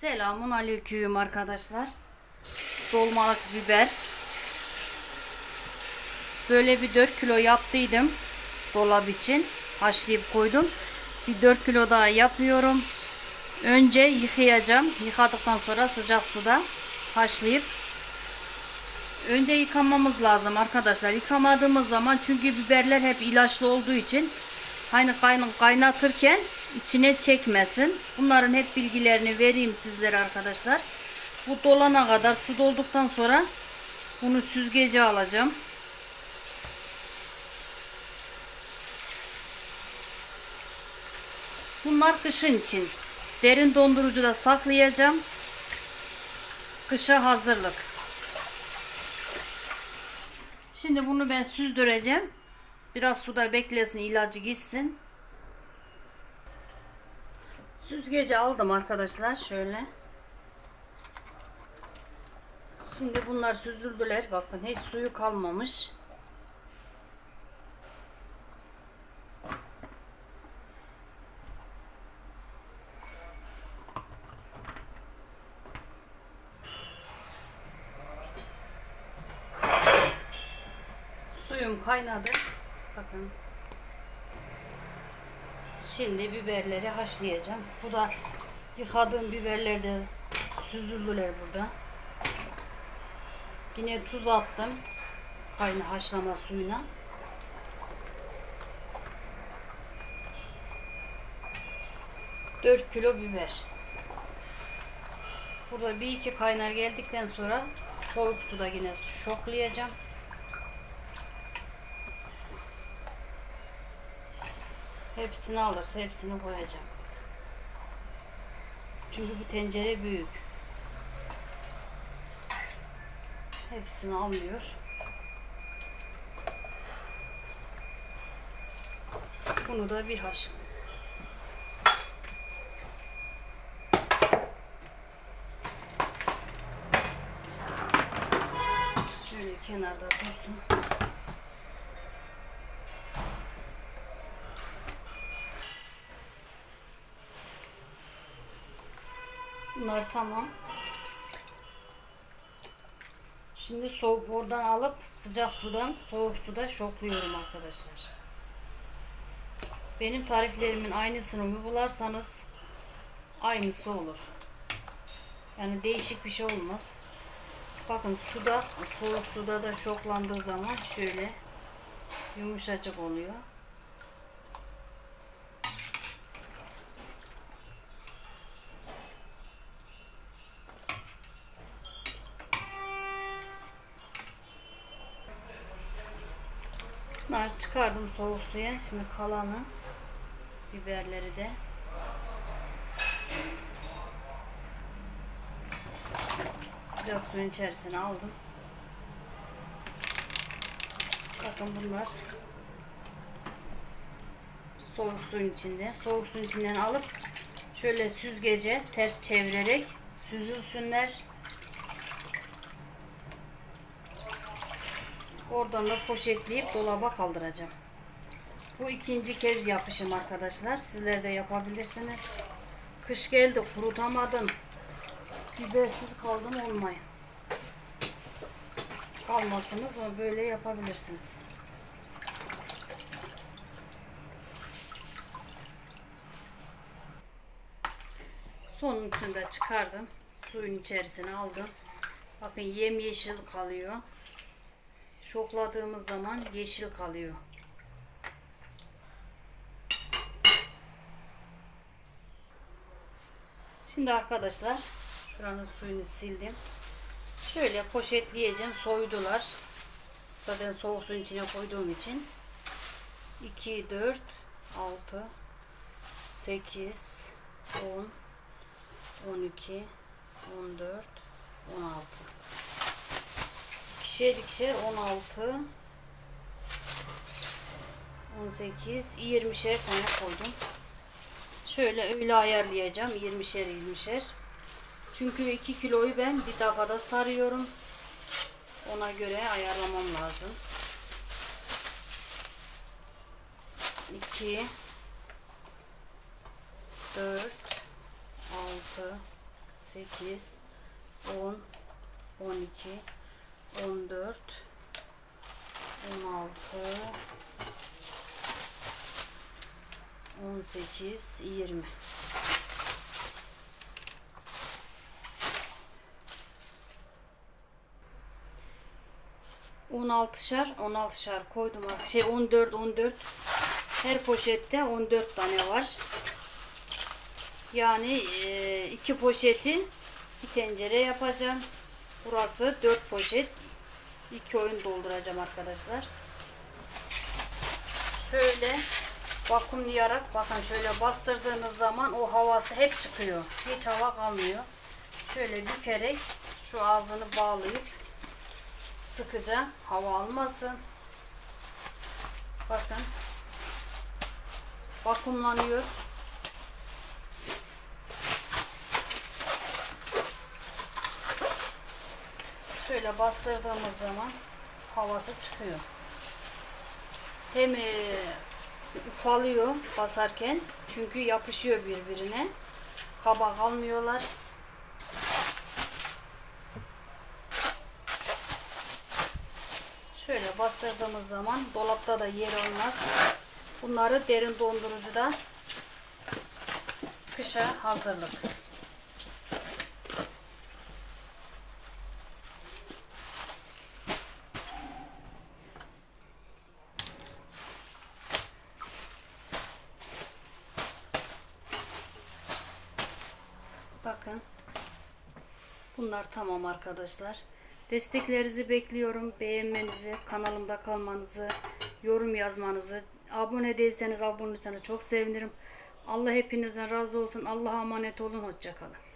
Selamun aleyküm arkadaşlar. Dolmalık biber. Böyle bir 4 kilo yaptıydım. Dolap için. Haşlayıp koydum. Bir 4 kilo daha yapıyorum. Önce yıkayacağım. Yıkadıktan sonra sıcak suda haşlayıp Önce yıkamamız lazım arkadaşlar. Yıkamadığımız zaman çünkü biberler hep ilaçlı olduğu için hani kayn- kaynatırken içine çekmesin. Bunların hep bilgilerini vereyim sizlere arkadaşlar. Bu dolana kadar su dolduktan sonra bunu süzgece alacağım. Bunlar kışın için. Derin dondurucuda saklayacağım. Kışa hazırlık. Şimdi bunu ben süzdüreceğim. Biraz suda beklesin ilacı gitsin. Süzgeci aldım arkadaşlar şöyle. Şimdi bunlar süzüldüler. Bakın hiç suyu kalmamış. Suyum kaynadı. Bakın. Şimdi biberleri haşlayacağım. Bu da yıkadığım biberler de süzüldüler burada. Yine tuz attım. Kayna haşlama suyuna. Dört kilo biber. Burada bir iki kaynar geldikten sonra soğuk suda yine şoklayacağım. Hepsini alırsa hepsini koyacağım. Çünkü bu tencere büyük. Hepsini almıyor. Bunu da bir haş. Şöyle kenarda dursun. Bunlar tamam. Şimdi soğuk oradan alıp sıcak sudan soğuk suda şokluyorum arkadaşlar. Benim tariflerimin aynısını uygularsanız aynısı olur. Yani değişik bir şey olmaz. Bakın suda soğuk suda da şoklandığı zaman şöyle yumuşacık oluyor. Bunları çıkardım soğuk suya. Şimdi kalanı biberleri de sıcak suyun içerisine aldım. Bakın bunlar soğuk suyun içinde. Soğuk suyun içinden alıp şöyle süzgece ters çevirerek süzülsünler. Oradan da poşetleyip dolaba kaldıracağım. Bu ikinci kez yapışım arkadaşlar. Sizler de yapabilirsiniz. Kış geldi kurutamadım. Bibersiz kaldım olmayın. Kalmasınız o böyle yapabilirsiniz. Sonunu da çıkardım. Suyun içerisine aldım. Bakın yem yeşil kalıyor şokladığımız zaman yeşil kalıyor. Şimdi arkadaşlar şuranın suyunu sildim. Şöyle poşetleyeceğim. Soydular. Zaten soğuk suyun içine koyduğum için. 2, 4, 6, 8, 10, 12, 14, 16 ikişer ikişer 16 18 20'şer tane koydum. Şöyle öyle ayarlayacağım. 20'şer 20'şer. Çünkü 2 kiloyu ben bir tabada sarıyorum. Ona göre ayarlamam lazım. 2 4 6 8, 10, 12, 14, 16, 18, 20. On altışar, on altışar koydum. Şey 14, 14. Her poşette 14 tane var. Yani iki poşeti bir tencere yapacağım. Burası 4 poşet. iki oyun dolduracağım arkadaşlar. Şöyle vakumlayarak bakın şöyle bastırdığınız zaman o havası hep çıkıyor. Hiç hava kalmıyor. Şöyle bükerek şu ağzını bağlayıp sıkıca hava almasın. Bakın vakumlanıyor. Şöyle bastırdığımız zaman havası çıkıyor. Hem e, ufalıyor basarken çünkü yapışıyor birbirine. Kaba kalmıyorlar. Şöyle bastırdığımız zaman dolapta da yer olmaz. Bunları derin dondurucuda kışa hazırlık. Bakın. Bunlar tamam arkadaşlar. Desteklerinizi bekliyorum. Beğenmenizi, kanalımda kalmanızı, yorum yazmanızı. Abone değilseniz abone olursanız çok sevinirim. Allah hepinizden razı olsun. Allah'a emanet olun. Hoşçakalın.